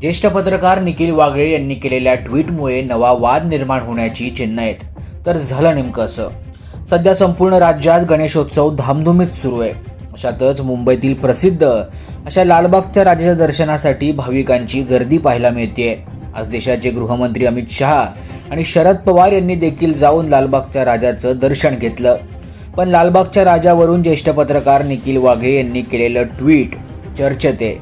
ज्येष्ठ पत्रकार निखिल वागळे यांनी केलेल्या ट्विटमुळे नवा वाद निर्माण होण्याची चिन्ह आहेत. तर झालं नेमकं असं. सध्या संपूर्ण राज्यात गणेशोत्सव धामधुमीत सुरू आहे. अशातच मुंबईतील प्रसिद्ध अशा लालबागच्या राजाच्या दर्शनासाठी भाविकांची गर्दी पाहायला मिळते आज देशाचे गृहमंत्री अमित शहा आणि शरद पवार यांनी देखील जाऊन लालबागच्या राजाचं दर्शन घेतलं. पण लालबागच्या राजावरून ज्येष्ठ पत्रकार निखिल वाघे यांनी केलेलं ट्विट चर्चेत आहे.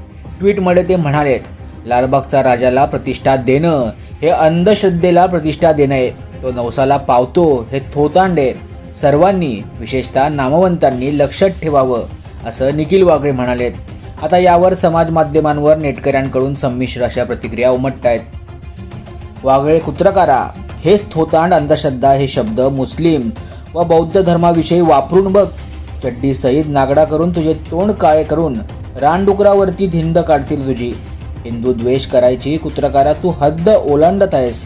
ट्विटमध्ये ते म्हणालेत लालबागचा राजाला प्रतिष्ठा देणं हे अंधश्रद्धेला प्रतिष्ठा देणं आहे. तो नवसाला पावतो हे थोतांडे. सर्वांनी विशेषतः नामवंतांनी लक्षात ठेवावं असं निखिल वागळे म्हणालेत. आता यावर समाज माध्यमांवर नेटकऱ्यांकडून संमिश्र अशा प्रतिक्रिया उमटत आहेत वागळे कुत्रकारा हेच थोतांड अंधश्रद्धा हे शब्द मुस्लिम व बौद्ध धर्माविषयी वापरून बघ. चड्डी सईद नागडा करून तुझे तोंड काळे करून रानडुकरावरती धिंद काढतील तुझी. हिंदू द्वेष करायची कुत्रकारा तू हद्द ओलांडत आहेस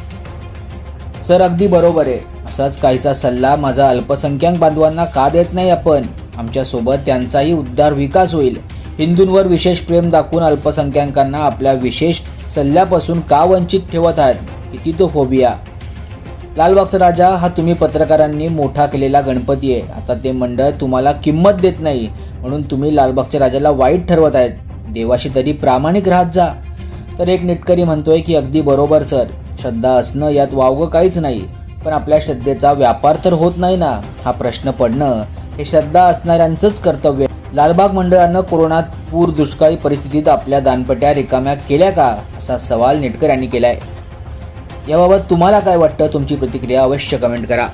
सर अगदी बरोबर आहे. असाच काहीचा सल्ला माझा अल्पसंख्याक बांधवांना का देत नाही आपण? आमच्यासोबत त्यांचाही उद्धार विकास होईल. हिंदूंवर विशेष प्रेम दाखवून अल्पसंख्याकांना आपल्या विशेष सल्ल्यापासून का वंचित ठेवत आहेत? किती तो फोबिया लालबागचा राजा हा तुम्ही पत्रकारांनी मोठा केलेला गणपती आहे. आता ते मंडळ तुम्हाला किंमत देत नाही म्हणून तुम्ही लालबागच्या राजाला वाईट ठरवत आहेत. देवाशी तरी प्रामाणिक राहत जा. तर एक नेटकरी म्हणतोय की अगदी बरोबर सर. श्रद्धा असणं यात वावगं काहीच नाही पण आपल्या श्रद्धेचा व्यापार तर होत नाही ना? हा प्रश्न पडणं हे श्रद्धा असणाऱ्यांचंच कर्तव्य. लालबाग मंडळानं कोरोनात पूर दुष्काळी परिस्थितीत आपल्या दानपट्या रिकाम्या केल्या का? असा सवाल नेटकर यांनी केलाय. याबाबत तुम्हाला काय वाटतं? तुमची प्रतिक्रिया अवश्य कमेंट करा.